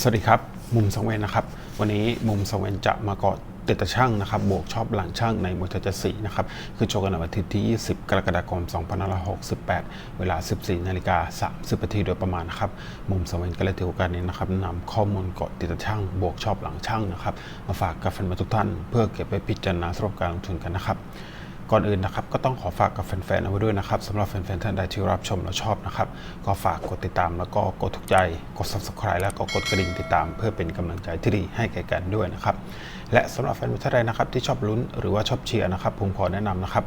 สวัสดีครับ มุมสังเวนนะครับ วันนี้มุมสังเวนจะมาเกาะติดตะช่างนะครับ บวกชอบหลังช่างในมวยทจสีนะครับ คือโชว์กันในวันอาทิตย์ที่ 20 กรกฎาคม 2568 เวลา 14 นาฬิกา 30นาทีโดยประมาณนะครับ มุมสังเวนก็เลยถือโอกาสนี้นะครับนำข้อมูลเกาะติดตะช่าง บวกชอบหลังช่างนะครับ มาฝากกับแฟนบอลทุกท่าน เพื่อเก็บไปพิจารณาสำหรับการลงทุนกันนะครับ ก่อนอื่นนะครับก็ต้องขอฝากกับแฟนๆเอาไว้ด้วยนะครับสำหรับแฟนๆท่านใดที่รับชมและชอบนะครับก็ฝากกดติดตามแล้วก็กดถูกใจกด subscribe แล้วก็กดกระดิ่งติดตาม เพื่อเป็นกำลังใจที่ดีให้แก่กันด้วยนะครับและสำหรับแฟนๆท่านใดนะครับที่ชอบลุ้นหรือว่าชอบเชียร์นะครับผมขอแนะนำนะครับ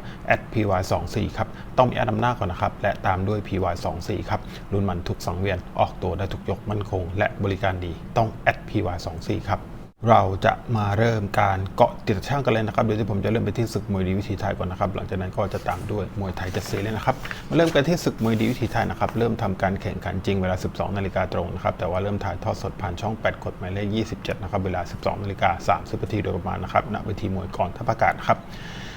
@py24 ครับต้องมีแอดนำหน้าก่อนนะครับและตามด้วย py24 ครับลุ้นมันทุกสังเวียนออกตัวได้ทุกยกมั่นคง และบริการดีต้อง @py24 ครับ เราจะมาเริ่มการเกาะติดช่างกันเลยนะครับโดยที่ผมจะเริ่มไปที่ศึกมวยดีวิถีไทยก่อนนะครับ หลังจากนั้นก็จะตามด้วยมวยไทยจะเสีเลยนะครับมาเริ่มกันที่ศึกมวยดีวิถีไทยนะครับ เริ่มทำการแข่งขันจริงเวลา 12 นาฬิกาตรงนะครับ แต่ว่าเริ่มถ่ายทอดสดผ่านช่อง 8กดหมายเลข 27 นะครับ เวลา 12 นาฬิกา 30 นาทีโดยประมาณนะครับ ณ เวทีมวยก่อนทัพอากาศครับ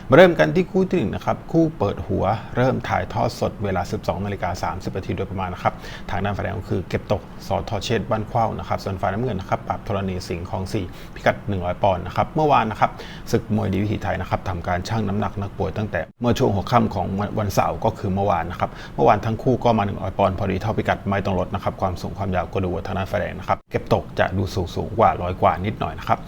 มาเริ่มกันที่คู่ที่หนึ่งนะครับคู่เปิดหัวเริ่มถ่ายทอดสดเวลา 12นาฬิกา30นาทีโดยประมาณนะครับทางด้านฝ่ายแดงก็คือเก็บตกสอทอเชษบ้านเข้านะครับส่วนฝ่ายน้ำเงินนะครับปราบธรณีสิงห์ของ 4 พิกัด 100 ปอนด์นะครับเมื่อวานนะครับศึกมวยดีวิถีไทยนะครับทำการชั่งน้ำหนักนักป่วยตั้งแต่เมื่อช่วงหัวค่ำของวันเสาร์ก็คือเมื่อวานนะครับเมื่อวานทั้งคู่ก็มา 100 ปอนด์พอดีเท่าพิกัดไม่ต้องลดนะครับความสูงความยาวก็ดูว่าทางด้านฝ่ายแดงนะครับเก็บตกจะดูสูงสูงกว่าร้อยกว่านิดหน่อยนะครับ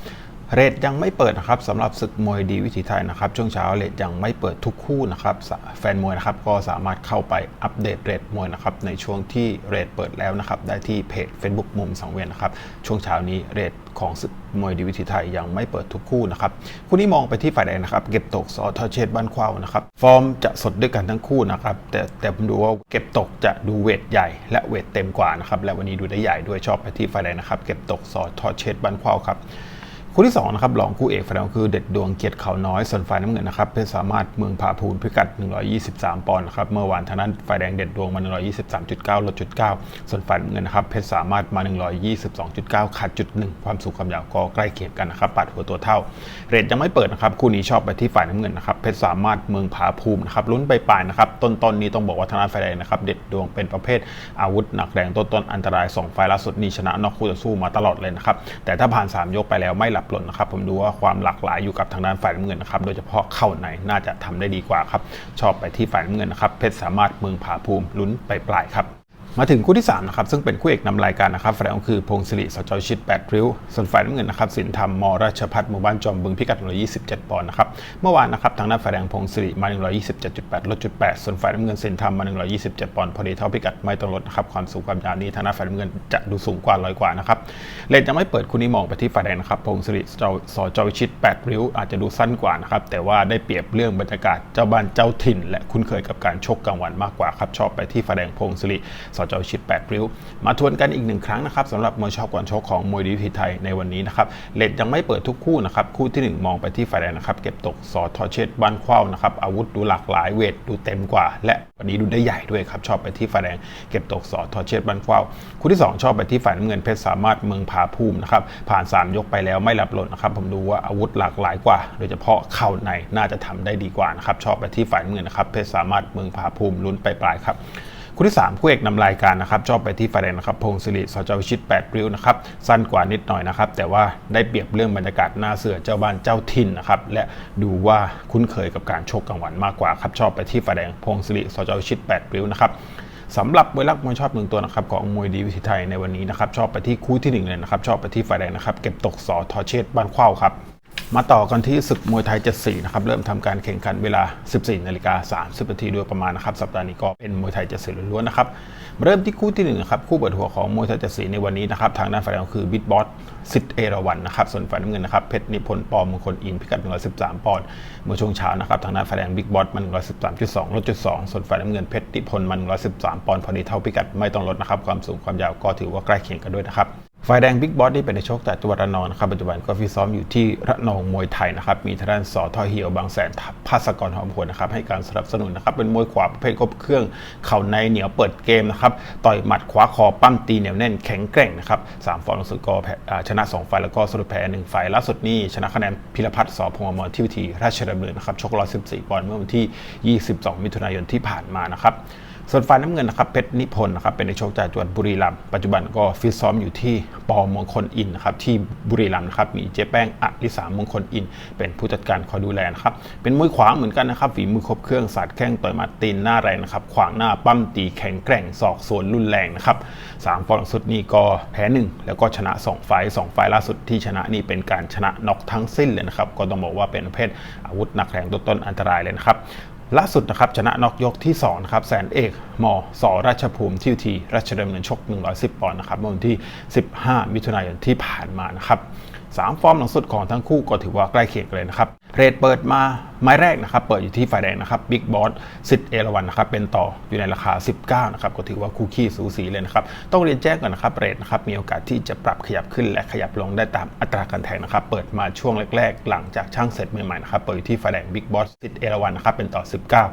เรทยังไม่เปิดนะครับสำหรับศึกมวยดีวิถีไทยนะครับ ช่วงเช้าเรทยังไม่เปิดทุกคู่นะครับ แฟนมวยนะครับก็สามารถเข้าไปอัปเดตเรทมวยนะครับในช่วงที่เรทเปิดแล้วนะครับได้ที่เพจ Facebook มุมสังเวียนนะครับช่วงเช้านี้เรทของศึกมวยดีวิถีไทยยังไม่เปิดทุกคู่นะครับคู่นี้มองไปที่ฝ่ายแดงนะครับ เก็บตกสอทอเชษบ้านควาวนะครับฟอร์มจะสดด้วยกันทั้งคู่นะครับแต่แต่ผมดูว่าเก็บตกจะดูเวทใหญ่ และเวทเต็มกว่านะครับและวันนี้ดูได้ใหญ่ด้วยชอบไปที่ฝ่ายแดงนะครับ เก็บตกสอทอเชษบ้านควาวครับ คู่ที่2นะครับรองคู่เอกฝ่ายแดงคือเด็ดดวงเกียรติเขาน้อยส่วนฝ่ายน้ำเงินนะครับเพชรสามารถเมืองผาพูนพิกัด 123 ปอนด์นะครับเมื่อวานทางนั้นฝ่ายแดงเด็ดดวงมา 123.9ลดจุด9ส่วนฝ่ายน้ำเงินนะครับเพชรสามารถมา 122.9ขาดจุด1ความสูงความยาวก็ใกล้เคียงกันนะครับปัดหัวตัวเท่า เรทยังไม่เปิดนะครับคู่นี้ชอบไปที่ฝ่ายน้ำเงินนะครับเพชรสามารถเมืองผาภูมินะครับลุ้นไปปลายนะครับต้นๆนนี้ต้องบอกว่าทางด้านฝ่ายแดงนะครับเด็ดดวงเป็นประเภทอาวุธหนักแรงต้นๆอันตรายสองไฟล์ล่าสุดนี่ชนะนอกคู่ต่อสู้มาตลอดเลยนะครับแต่ถ้าผ่าน 3 ยกไปแล้วไม่หลับหล่นนะครับ ผมดูว่าความหลากหลายอยู่กับทางด้านฝ่ายน้ำเงินนะครับ โดยเฉพาะเข้าในน่าจะทำได้ดีกว่าครับ ชอบไปที่ฝ่ายน้ำเงินนะครับ เพชรสามารถเมืองผาภูมิลุ้นไปปลายๆครับ มาถึงคู่ที่3นะครับซึ่งเป็นคู่เอกนำรายการนะครับฝ่ายแดงก็คือพงศิริสจอยชิด8ริ้ว ส่วนฝ่ายน้ำเงินนะครับสินธรรมมราชพัฒน์หมู่บ้านจอมบึงพิกัด127ปอนด์นะครับเมื่อวานนะครับทางด้านฝ่ายแดงพงศิริมา 127.8ลดจุด8ส่วนฝ่ายน้ำเงินสินธรรมมา 127 ปอนด์พอดีเท่าพิกัดไม่ต้องลดนะครับความสูงความยาวนี้ทางด้านฝ่ายน้ำเงินจะดูสูงกว่าลอยกว่านะครับเลนยังไม่เปิดคู่นี้มองไปที่ฝ่ายแดงนะครับพงศิริสจอยชิด8ริ้ว อาจจะดูสั้นกว่านะครับแต่ว่าได้เปรียบเรื่องบรรยากาศเจ้าบ้านเจ้าถิ่น และคุ้นเคยกับการชกกลางวันมากกว่าครับชอบไปที่ฝ่ายแดงพงศิริสจอยชิด8ริ้ว มาทวนกันอีกหนึ่งครั้งนะครับสำหรับมวยชอบก่อนชกของมวยดีวิถีไทยในวันนี้นะครับเลดยังไม่เปิดทุกคู่นะครับคู่ที่ 1 มองไปที่ฝ่ายแดงนะครับเก็บตกสอทอเชษบ้านเข้านะครับอาวุธดูหลากหลายเวทดูเต็มกว่า และวันนี้ดูได้ใหญ่ด้วยครับชอบไปที่ฝ่ายแดงเก็บตกสอทอเชษบ้านเข้าคู่ที่ 2 ชอบไปที่ฝ่ายน้ำเงินเพชรสามารถเมืองผาภูมินะครับผ่าน 3 ยกไปแล้วไม่หลับหล่นนะครับผมดูว่าอาวุธหลากหลายกว่า โดยเฉพาะเข่าในน่าจะทำได้ดีกว่านะครับชอบไปที่ฝ่ายน้ำเงินนะครับเพชรสามารถเมืองผาภูมิลุ้นไปปลายครับ คู่ที่3คู่เอกนำรายการนะครับชอบไปที่ฝ่ายแดงนะครับพงศิริสจวิชิต8ริ้วนะครับสั้นกว่านิดหน่อยนะครับแต่ว่าได้เปรียบเรื่องบรรยากาศหน้าเสือเจ้าบ้านเจ้าถิ่นนะครับและดูว่าคุ้นเคยกับการชกกลางวันมากกว่าครับชอบไปที่ฝ่ายแดงพงศิริสจวิชิต8ริ้วนะครับสำหรับมวยรักมวยชอบหนึ่งตัวนะครับของมวยดีวิถีไทยในวันนี้นะครับชอบไปที่คู่ที่หนึ่งเลยนะครับชอบไปที่ฝ่ายแดงนะครับเก็บตกสอทอเชษบ้านเข้าครับ มาต่อกันที่ศึกมวยไทย 74 นะครับ เริ่มทำการแข่งขันเวลา 14 นาฬิกา 30 นาทีโดยประมาณนะครับ สัปดาห์นี้ก็เป็นมวยไทย 74 ล้วนๆนะครับ เริ่มที่คู่ที่1นะครับ คู่เปิดหัวของมวยไทย 74 ในวันนี้นะครับ ทางด้านฝ่ายแดงคือบิ๊กบอสสิทธิ์เอราวันนะครับ ส่วนฝ่ายน้ำเงินนะครับ เพชรนิพนธ์ปอมงคลอินพิกัด 113 ปอนด์เมื่อช่วงเช้านะครับ ทางด้านฝ่ายแดงบิ๊กบอสมัน 113.2 ลดจุด 2 ส่วนฝ่ายน้ำเงินเพชรนิพนธ์มัน 113 ปอนด์พอดีเท่าพิกัดไม่ต้องลดนะครับ ความสูงความยาวก็ถือว่าใกล้เคียงกันด้วยนะครับ ฝ่ายแดงบิ๊กบอสนี่เป็นในโชคแต่จังหวัดระนองนะครับปัจจุบันก็ฟิตซ้อมอยู่ที่ระนองมวยไทยนะครับมีทางด้านสอทอเหี่ยวบางแสนภาสกรหอมหวนนะครับให้การสนับสนุนนะครับเป็นมวยขวาประเภทครบเครื่องเข่าในเหนียวเปิดเกมนะครับต่อยหมัดขวาคอปั้มตีเหนียวแน่นแข็งแกร่งนะครับสามฟอร์มสุดกอชนะ2ไฟล์แล้วก็สรุปแพ้หนึ่งไฟล์ล่าสุดนี่ชนะคะแนนพิรพัฒน์สอพงอมรที่วิธีราชดำเนินนะครับชก114ปอนด์เมื่อวันที่ 22 มิถุนายนที่ผ่านมานะครับ ส่วนฝ่ายน้ำเงินนะครับเพชรนิพนธ์นะครับเป็นในโชคจากจังหวัดบุรีรัมย์ปัจจุบันก็ฟิตซ้อมอยู่ที่ปอมงคลอินนะครับที่บุรีรัมย์นะครับมีเจ๊แป้งอลิสามงคลอิน เป็นผู้จัดการคอยดูแลนะครับเป็นมวยขวาเหมือนกันนะครับฝีมือครบเครื่องสาดแข้งต่อยมัดตีนหน้าแรงนะครับขวางหน้าปั้มตีแข็งแกร่งศอกสวนรุนแรงนะครับสามฟอร์มสุดนี้ก็แพ้หนึ่งแล้วก็ชนะ2ไฟ์สองไฟล์ล่าสุดที่ชนะนี่เป็นการชนะน็อกทั้งสิ้นเลยนะครับก็ต้องบอกว่าเป็นประเภทอาวุธหนักแรงต้นๆอันตรายเลยนะครับ ล่าสุดนะครับชนะน็อกยกที่2นะครับแสนเอกมสราชภูมิที่ทีราชดำเนินชก 110 ปอนด์นะครับเมื่อวันที่ 15 มิถุนายนที่ผ่านมานะครับสามฟอร์มหลังสุดของทั้งคู่ก็ถือว่าใกล้เคียงกันเลยนะครับเรทเปิดมาไม้แรกนะครับเปิดอยู่ที่ฝ่ายแดงนะครับบิ๊กบอสสิทธิ์เอราวันนะครับเป็นต่ออยู่ในราคา 19นะครับก็ถือว่าคู่ขี้สูสีเลยนะครับต้องเรียนแจ้งก่อนนะครับเรทนะครับมีโอกาสที่จะปรับขยับขึ้นและขยับลงได้ตามอัตราการแทงนะครับเปิดมาช่วงแรกๆ หลังจากช่างเสร็จใหม่ๆนะครับเปิดอยู่ที่ฝ่ายแดงบิ๊กบอสสิทธิ์เอราวันนะครับเป็นต่อ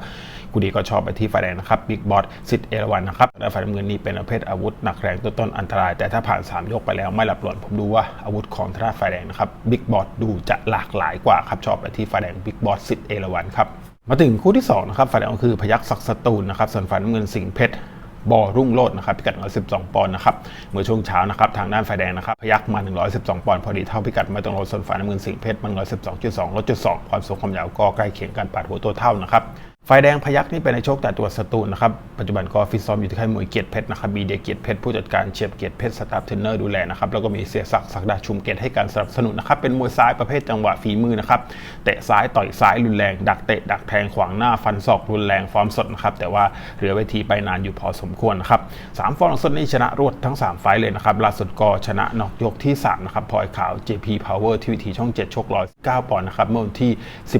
19กูดีก็ชอบไปที่ฝ่ายแดงนะครับบิ๊กบอสสิทธิ์เอราวันนะครับและฝ่ายน้ำเงินนี่เป็นประเภทอาวุธหนักแรงต้นๆอันตราย แต่ถ้าผ่าน 3 ยกไปแล้วไม่หลับหลอนผมดูว่าอาวุธของทางด้าฝ่ายแดงนะครับบิ๊กบอสดูจะหลากหลายกว่าครับชอบไปที่ฝ่ายแดงบิ๊กบอสสิทธิ์เอราวันครับมาถึงคู่ที่2นะครับฝ่ายแดงคือพยัคฆ์ศักดิ์สตูลนะครับส่วนฝ่ายน้ำเงินสิงห์เพชรบอรุ่งโลดนะครับพิกัด112 ปอนด์นะครับเมื่อช่วงเช้านะครับทางด้านไฟแดงนะครับพยักมา 112 ปอนด์พอดีเท่าพิกัดมาตรงโลดส่วนฝ่ายน้ำเงินสิงห์เพชรมัน112.2ลดจุด2ความสูงความยาวก็ใกล้เคียงกันปาดหัวตัวเท่านะครับ ไฟแดงพยักนี่เป็นในโชคแต่ตัวสตูลนะครับ ปัจจุบันก็ฟิตซ้อมอยู่ที่ค่ายมวยเกียรติเพชรนะครับมีเดียเกียรติเพชรผู้จัดการเฉียบเกียรติเพชรสตาฟเทรนเนอร์ดูแลนะครับแล้วก็มีเสียศักดิ์ศักดาชุมเกียรติให้การสนับสนุนนะครับเป็นมวยซ้ายประเภทจังหวะฝีมือนะครับเตะซ้ายต่อยซ้ายรุนแรง ดักเตะดักแทงขวางหน้าฟันศอกรุนแรงฟอร์มสดนะครับแต่ว่าเหลือเวทีไปนานอยู่พอสมควรนะครับสามฟอร์มสดนี่ชนะรวดทั้ง 3 ไฟเลยนะครับล่าสุดก็ชนะนอกยกที่3นะครับพลอยขาว JP Power ที่วิธีช่อง 7ชก109ปอนด์นะครับเมื่อวันที่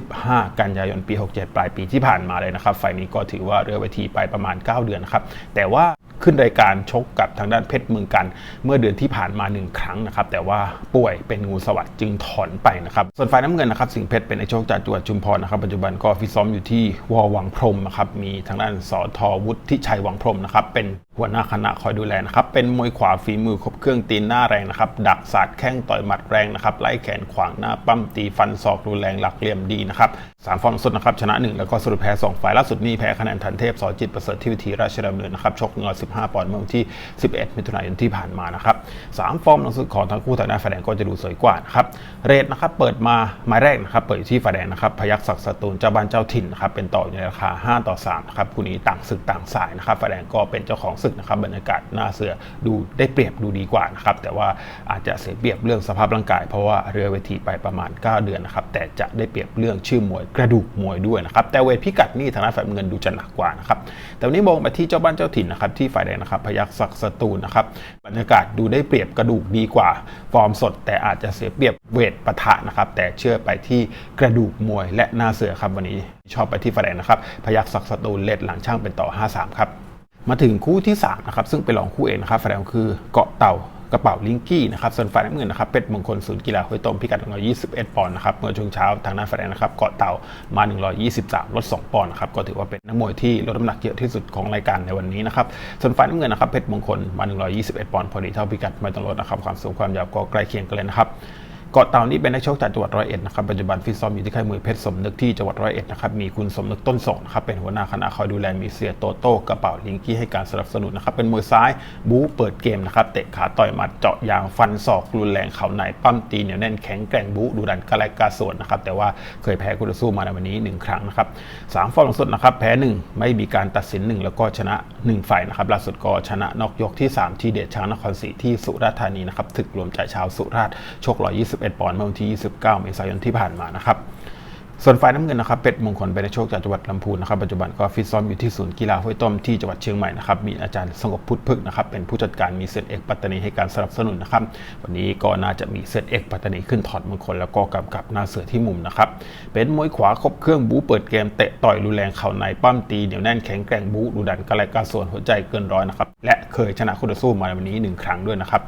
15 กันยายนปี 67 ปลายปีที่ผ่านมาเลยนะครับ ไฟนี้ก็ถือว่าเรือเวทีไปประมาณ 9 เดือนนะครับ แต่ว่าขึ้นรายการชกกับทางด้านเพชรเมืองกัน เมื่อเดือนที่ผ่านมา 1 ครั้งนะครับ แต่ว่าป่วยเป็นงูสวัสด์จึงถอนไปนะครับ ส่วนฝ่ายน้ำเงินนะครับ สิงเพชรเป็นไอโชคจากจังหวัดชุมพรนะครับ ปัจจุบันก็ฟิตซ้อมอยู่ที่วอวังพรมนะครับ มีทางด้านสอทอวุฒิชัยวังพรมนะครับ เป็นหัวหน้าคณะคอยดูแลนะครับ เป็นมวยขวาฝีมือครบเครื่องตีนหน้าแรงนะครับ ดักสาดแข้งต่อยหมัดแรงนะครับ ไล่แขนขวางหน้าปั้มตีฟันศอกรุนแรงหลักเหลี่ยมดีนะครับสามฟอร์มสุดนะครับ ชนะหนึ่งแล้วก็สรุปแพ้สองฝ่ายล่าสุดนี่แพ้คะแนนทันเทพสอจิตประเสริฐที่วิธีราชดำเนินนะครับ ชก115ปอนด์เมื่อวันที่ 11 มิถุนายนที่ผ่านมานะครับสามฟอร์มหลังสุดของทั้งคู่ทางด้านฝ่ายแดงก็จะดูสวยกว่านะครับเรทนะครับเปิดมาไม้แรกนะครับเปิดที่ฝ่ายแดงนะครับพยัคฆ์ศักดิ์สตูลเจ้าบ้านเจ้าถิ่นนะครับเป็นต่ออยู่ในราคา5ต่อ3นะครับคู่นี้ต่างศึกต่างสายนะครับฝ่ายแดงก็เป็นเจ้าของึกนะครับบรรยากาศหน้าเสือดูได้เปรียบดูดีกว่านะครับแต่ว่าอาจจะเสียเปรียบเรื่องสภาพร่างกาย เพราะว่าเรือเวทีไปประมาณ 9 เดือนนะครับแต่จะได้เปรียบเรื่องชื่อมวยกระดูกมวยด้วยนะครับแต่เวทพิกัดนี่ทางด้านฝ่ายเงินดูจะหนักกว่านะครับแต่วันนี้มองไปที่เจ้าบ้านเจ้าถิ่นนะครับที่ฝ่ายแดงนะครับพยัคฆ์ศักดิ์สตูลนะครับบรรยากาศดูได้เปรียบกระดูกดีกว่า ฟอร์มสด แต่อาจจะเสียเปรียบเวทปะทะนะครับแต่เชื่อไปที่กระดูกมวยและหน้าเสือครับวันนี้ชอบไปที่ฝ่ายแดงนะครับพยัคฆ์ศักดิ์สตูลเลดหลังช่างเป็นต่อ 5-3 ครับ มาถึงคู่ที่3นะครับซึ่งเป็นรองคู่เอกนะครับฝ่ายแดงคือเกาะเต่ากระเป๋าลิงกี้นะครับส่วนฝ่ายน้ำเงินนะครับเป็ดมงคลศูนย์กีฬาห้วยต้มพิกัด 121 ปอนด์นะครับเมื่อช่วงเช้าทางด้านฝ่ายแดงนะครับเกาะเต่ามา 123 ลด 2 ปอนด์นะครับก็ถือว่าเป็นนักมวยที่ลดน้ำหนักเยอะที่สุดของรายการในวันนี้นะครับส่วนฝ่ายน้ำเงินนะครับเป็ดมงคลมา 121 ปอนด์พอดีเท่าพิกัดไม่ต้องลดนะครับความสูงความยาวก็ใกล้เคียงกันเลยนะครับ เกาะเต่านี่เป็นนักชกจากจังหวัดร้อยเอ็ดนะครับปัจจุบันฟิตซ้อมอยู่ที่ค่ายมวยเพชรสมนึกที่จังหวัดร้อยเอ็ดนะครับมีคุณสมนึกต้นสงนะครับเป็นหัวหน้าคณะคอยดูแลมีเสียโตโต้กระเป๋าลิงกี้ให้การสนับสนุนนะครับเป็นมวยซ้ายบู๊เปิดเกมนะครับเตะขาต่อยหมัดเจาะยางฟันศอกรุนแรงเข่าในปั้มตีเหนียวแน่นแข็งแกร่งบู๊ดูดันกระไรกระสวนนะครับแต่ว่าเคยแพ้คู่ต่อสู้มาในวันนี้หนึ่งครั้งนะครับสามฟอร์มหลังสุดนะครับแพ้หนึ่งไม่มีการตัดสินหนึ่งแล้วก็ชนะหนึ่งฝ่ายนะครับล่าสุดก็ชนะนอกยกที่สามที่เดชช้างนครศรีที่สุราษฎร์ธานีนะครับถึกรวมใจชาวสุราษฎร์ชก121ปอนด์เมื่อวันที่ 29 เมษายนที่ผ่านมานะครับส่วนฝ่ายน้ำเงินนะครับเป็ดมงคลเป็นโชคจากจังหวัดลำพูนนะครับปัจจุบันก็ฟิตซ้อมอยู่ที่ศูนย์กีฬาห้วยต้มที่จังหวัดเชียงใหม่นะครับมีอาจารย์สงบพุทธพึกนะครับเป็นผู้จัดการมีเซตเอกปัตตานีให้การสนับสนุนนะครับวันนี้ก็น่าจะมีเซตเอกปัตตานีขึ้นถอดมงคลแล้วก็กำกับหน้าเสือที่มุมนะครับเป็นมวยขวาครบเครื่องบู๊เปิดเกมเตะต่อยรุนแรงเข่าในปั้มตีเหนียวแน่นแข็งแกร่งบู๊ดูดันกระไรกระส่วนหัวใจเกินร้อยนะครับและเคยชนะคู่ต่อสู้มาในวันนี้หนึ่งครั้งด้วยนะครับ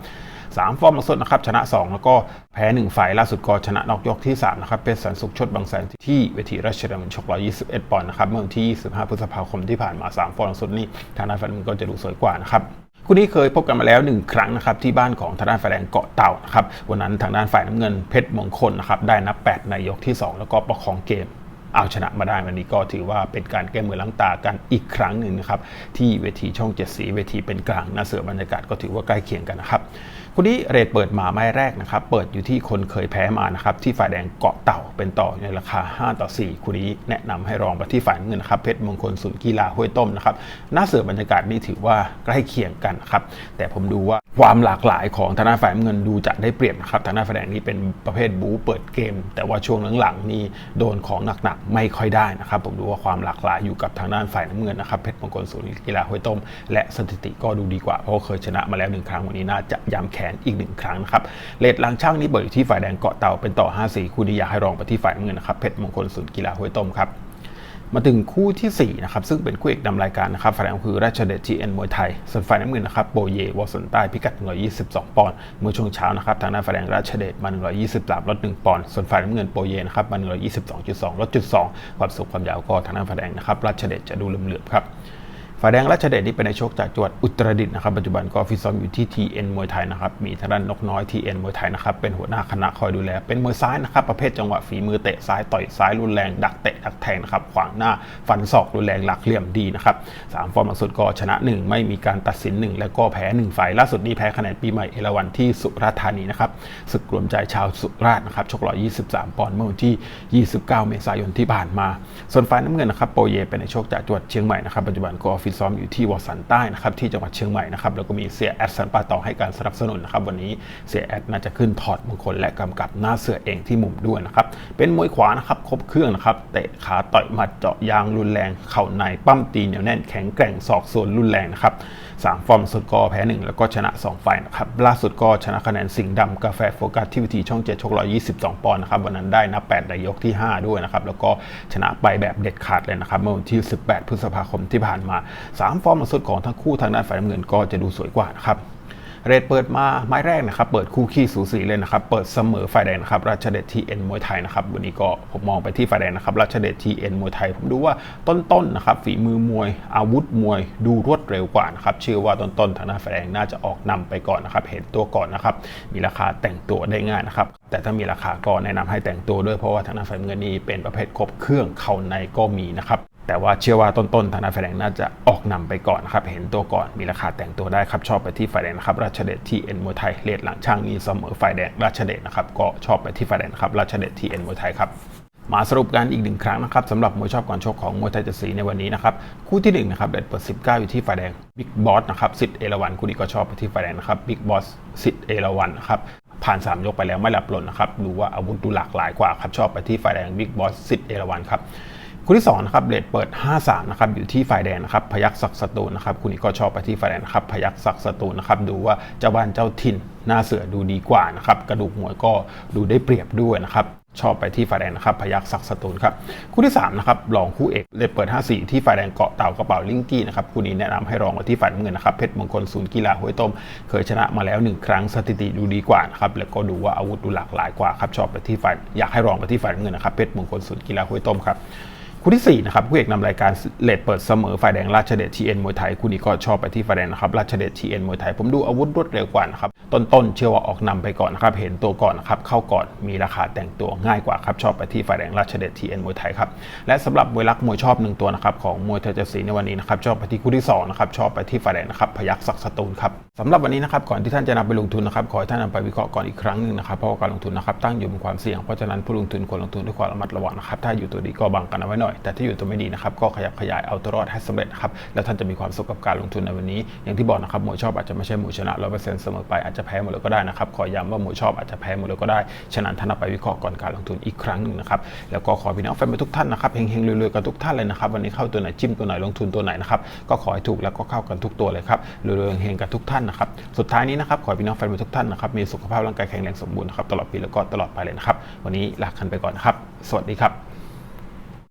สามฟอร์มหลังสุดนะครับชนะ 2 แล้วก็แพ้ 1 ฝ่ายล่าสุดก็ชนะนอกยกที่ 3 นะครับเป็นสันสุขชดบางแสนที่เวทีราชดำเนินชก121 ปอนด์นะครับเมื่อวันที่ 25 พฤษภาคมที่ผ่านมา 3 ฟอร์มหลังสุดนี่ทางด้านฝ่ายมันก็จะดูสวยกว่านะครับคู่นี้เคยพบกันมาแล้ว 1 ครั้งนะครับที่บ้านของทางด้านฝ่ายแดงเกาะเต่านะครับวันนั้นทางด้านฝ่ายน้ำเงินเพชรมงคลนะครับได้นับ 8 ในยกที่ 2 แล้วก็ประคองเกมเอาชนะมาได้วันนี้ก็ถือว่าเป็นการแก้มือล้างตากันอีกครั้งหนึ่งนะครับที่เวทีช่องเจ็ดสีเวทีเป็นกลางหน้าเสือบรรยากาศก็ถือว่าใกล้เคียงกันนะครับ คนนี้เรทเปิดมาไม้แรกนะครับ เปิดอยู่ที่คนเคยแพ้มานะครับ ที่ฝ่ายแดงเกาะเต่าเป็นต่อในราคา 5 ต่อ 4 คู่นี้แนะนำให้รองไปที่ฝ่ายเงินนะครับเพชรมงคลศูนย์กีฬาห้วยต้มนะครับหน้าเสือบรรยากาศนี่ถือว่าใกล้เคียงกันนะครับแต่ผมดูว่า ความหลากหลายของทางด้านฝ่ายเงินดูจะได้เปรียบนะครับทางด้านฝ่ายแดงนี่เป็นประเภทบู๊เปิดเกม แต่ว่าช่วงหลังๆนี่โดนของหนักๆไม่ค่อยได้นะครับ ผมดูว่าความหลากหลายอยู่กับทางด้านฝ่ายน้ำเงินนะครับเพชรมงคลศูนย์กีฬาห้วยต้ม และสถิติก็ดูดีกว่าเพราะเคยชนะมาแล้วหนึ่งครั้งวันนี้น่าจะย้ำแขนอีกหนึ่งครั้งนะครับเลดลังช่างนี่เปิดอยู่ที่ฝ่ายแดงเกาะเต่าเป็นต่อ 5-4คู่นี้อยากให้รองไปที่ฝ่ายน้ำเงินนะครับเพชรมงคลศูนย์กีฬาห้วยต้มครับ มาถึงคู่ทีสี่ 4 นะครับ ซึ่งเป็นคู่เอกนำรายการนะครับฝ่ายแดงคือราชเดชทีเอ็นมวยไทย ส่วนฝ่ายน้ำเงินนะครับโบเยวอสันใต้พิกัด 122 ปอนด์เมื่อช่วงเช้านะครับทางด้านฝ่ายแดงราชเดชมา 123ลด1ปอนด์ส่วนฝ่ายน้ำเงินโบเยนะครับมา 122.2ลดจุด2ความสูงความยาวก็ทางด้านฝ่ายแดงนะครับราชเดชจะดูเหลื่อมๆครับ ฝ่ายแดงราชเดชนี่เป็นในโชคจากจังหวัดอุตรดิตถ์นะครับปัจจุบันก็ฟิตซ้อมอยู่ที่ TN มวยไทยนะครับมีทางด้านนกน้อย TN มวยไทยนะครับเป็นหัวหน้าคณะคอยดูแล เป็นมวยซ้ายนะครับประเภทจังหวะฝีมือเตะซ้ายต่อยซ้ายรุนแรงดักเตะดักแทงนะครับขวางหน้าฟันศอกรุนแรงหลักเหลี่ยมดีนะครับสามฟอร์มหลังสุดก็ชนะ 1 ไม่มีการตัดสิน 1 แล้วก็แพ้1ไฟล์ล่าสุดนี้แพ้คะแนนปีใหม่เอราวันที่สุราษฎร์ธานีนะครับศึกรวมใจชาวสุราษฎร์นะครับชก123 ปอนด์เมื่อวันที่ 29 เมษายนที่ผ่านมา ส่วนฝ่ายน้ำเงินนะครับโปเยเป็นในโชคจากจังหวัดเชียงใหม่นะครับปัจจุบันก็ฟิตซ้อมอยู่ที่วอสันใต้นะครับที่จังหวัดเชียงใหม่นะครับแล้วก็มีเสียแอดสันป่าตองให้การสนับสนุนนะครับวันนี้เสียแอดน่าจะขึ้นถอดมงคลและกำกับหน้าเสือเองที่มุมด้วยนะครับเป็นมวยขวานะครับครบเครื่องนะครับเตะขาต่อยมัดเจาะยางรุนแรงเข่าในปั้มตีเหนียวแน่นแข็งแกร่งศอกส่วนรุนแรงนะครับ สามฟอร์มสุดก็แพ้หนึ่งแล้วก็ชนะ 2 ไฟนะครับล่าสุดก็ชนะคะแนนสิงห์ดำกาแฟโฟกัสที่วิธีช่องเจ็ดชก122 ปอนด์นะครับวันนั้นได้นับ8ในยกที่ 5 ด้วยนะครับแล้วก็ชนะไปแบบเด็ดขาดเลยนะครับเมื่อวันที่ 18 พฤษภาคมที่ผ่านมา 3 ฟอร์มสุดของทั้งคู่ทางด้านฝ่ายน้ำเงินก็จะดูสวยกว่านะครับ เรทเปิดมาไม้แรกนะครับ เปิดคู่ขี้สูสีเลยนะครับ เปิดเสมอฝ่ายแดงนะครับ ราชเดชทีเอ็นมวยไทยนะครับ วันนี้ก็ผมมองไปที่ฝ่ายแดงนะครับ ราชเดชทีเอ็นมวยไทย ผมดูว่าต้นๆนะครับ ฝีมือมวย อาวุธมวย ดูรวดเร็วกว่านะครับ เชื่อว่าต้นๆทางด้านฝ่ายแดงน่าจะออกนำไปก่อนนะครับ เห็นตัวก่อนนะครับ มีราคาแต่งตัวได้ง่ายนะครับแต่ถ้ามีราคาก็แนะนำให้แต่งตัวด้วยเพราะว่าทางด้านฝ่ายเงินนี้เป็นประเภทครบเครื่องเข่าในก็มีนะครับ แต่ว่าเชื่อว่าต้นๆทางด้านฝ่ายแดงน่าจะออกนำไปก่อนนะครับ เห็นตัวก่อนมีราคาแต่งตัวได้ครับ ชอบไปที่ฝ่ายแดงนะครับ ราชเดชที่เอ็นมวยไทยเลทหลังช่างนี้เสมอฝ่ายแดงราชเดชนะครับก็ชอบไปที่ฝ่ายแดงครับราชเดชที่เอ็นมวยไทยครับมาสรุปกันอีกหนึ่งครั้งนะครับสำหรับมวยชอบก่อนชกของมวยไทยจ็ดสีในวันนี้นะครับ คู่ที่หนึ่งนะครับเด็ดเปิด 19 อยู่ที่ฝ่ายแดงบิ๊กบอสนะครับสิทธิ์เอราวันคู่นี้ก็ชอบไปที่ฝ่ายแดงนะครับบิ๊กบอสสิทธิ์เอราวันนะครับผ่าน 3 ยกไปแล้วไม่หลับหล่นนะครับดูว่าอาวุธดูหลากหลายกว่าครับชอบไปที่ฝ่ายแดงบิ๊กบอสสิทธิ์เอราวันครับ คู่ที่2นะครับเรทเปิด 5-3นะครับอยู่ที่ฝ่ายแดงนะครับพยักศักดิ์สตูลนะครับคู่นี้ก็ชอบไปที่ฝ่ายแดงนะครับพยักศักดิ์สตูลนะครับดูว่าเจ้าบ้านเจ้าถิ่นหน้าเสือดูดีกว่านะครับกระดูกมวยก็ดูได้เปรียบด้วยนะครับชอบไปที่ฝ่ายแดงนะครับพยักศักดิ์สตูลครับคู่ที่3นะครับรองคู่เอกเรทเปิด 5-4 ที่ฝ่ายแดงเกาะเต่ากระเป๋าลิงกี้นะครับคู่นี้แนะนำให้รองไว้ที่ฝ่ายน้ำเงินนะครับเพชรมงคลศูนย์กีฬาห้วยต้ม เคยชนะมาแล้วหนึ่งครั้งสถิติดูดีกว่านะครับแล้วก็ดูว่าอาวุธดูหลากหลายกว่าครับชอบไปที่ฝ่ายอยากให้รองไปที่ฝ่ายน้ำเงินนะครับเพชรมงคลศูนย์กีฬาห้วยต้มครับ คู่ที่4นะครับคู่เอกนำรายการเลดเปิดเสมอฝ่ายแดงราชเดชทีเอ็นมวยไทยคู่นี้ก็ชอบไปที่ฝ่ายแดงนะครับราชเดชทีเอ็นมวยไทยผมดูอาวุธรวดเร็วกว่านะครับต้นๆเชื่อว่าออกนำไปก่อนนะครับเห็นตัวก่อนนะครับเข้าก่อนมีราคาแต่งตัวง่ายกว่าครับชอบไปที่ฝ่ายแดงราชเดชทีเอ็นมวยไทยครับและสำหรับมวยรักมวยชอบหนึ่งตัวนะครับของมวยเทอร์เจสีในวันนี้นะครับชอบไปที่คู่ที่สองนะครับชอบไปที่ฝ่ายแดงนะครับพยักศักสตูลครับสำหรับวันนี้นะครับก่อนที่ท่านจะนำไปลงทุนนะครับขอให้ท่านนำไปวิเคราะห์ก่อนอีกครั้งหนึ่งนะครับเพราะว่าการลงทุนนะครับตั้งอยู่บนความเสี่ยงเพราะฉะนั้นผู้ลงทุนควรลงทุนด้วยความระมัดระวังนะครับถ้าอยู่ตัวดีก็บังกันเอาไว้หน่อยแต่ถ้าอยู่ตัวไม่ดีนะครับก็ขยับขยายเอาตัวรอดให้สำเร็จครับแล้วท่านจะมีความสุขกับการลงทุนในวันนี้ อย่างที่บอกนะครับหมวยชอบอาจจะไม่ใช่หมวยชนะร้อยเปอร์เซ็นต์เสมอไปอาจจะแพ้หมดเลยก็ได้นะครับขอย้ำว่าหมวยชอบอาจจะแพ้หมดเลยก็ได้ฉะนั้นท่านนำไปวิเคราะห์ก่อนการลงทุนอีกครั้งหนึ่งนะครับแล้วก็ขอพี่น้องแฟนทุกท่านนะครับเฮงๆรวยๆกันทุกท่านเลยนะครับวันนี้เข้าตัวไหนจิ้มตัวไหนลงทุนตัวไหนนะครับก็ขอให้ถูกแล้วก็เข้ากันทุกตัวเลยครับรวยๆเฮงๆกันทุกท่านนะครับสุดท้ายนี้นะครับขอพี่น้องแฟนทุกท่านนะครับมีสุขภาพร่างกายแข็งแรงสมบูรณ์นะครับตลอดปีแล้วก็ตลอดไปเลยนะครับวันนี้ลากันไปก่อนนะครับ สวัสดีครับ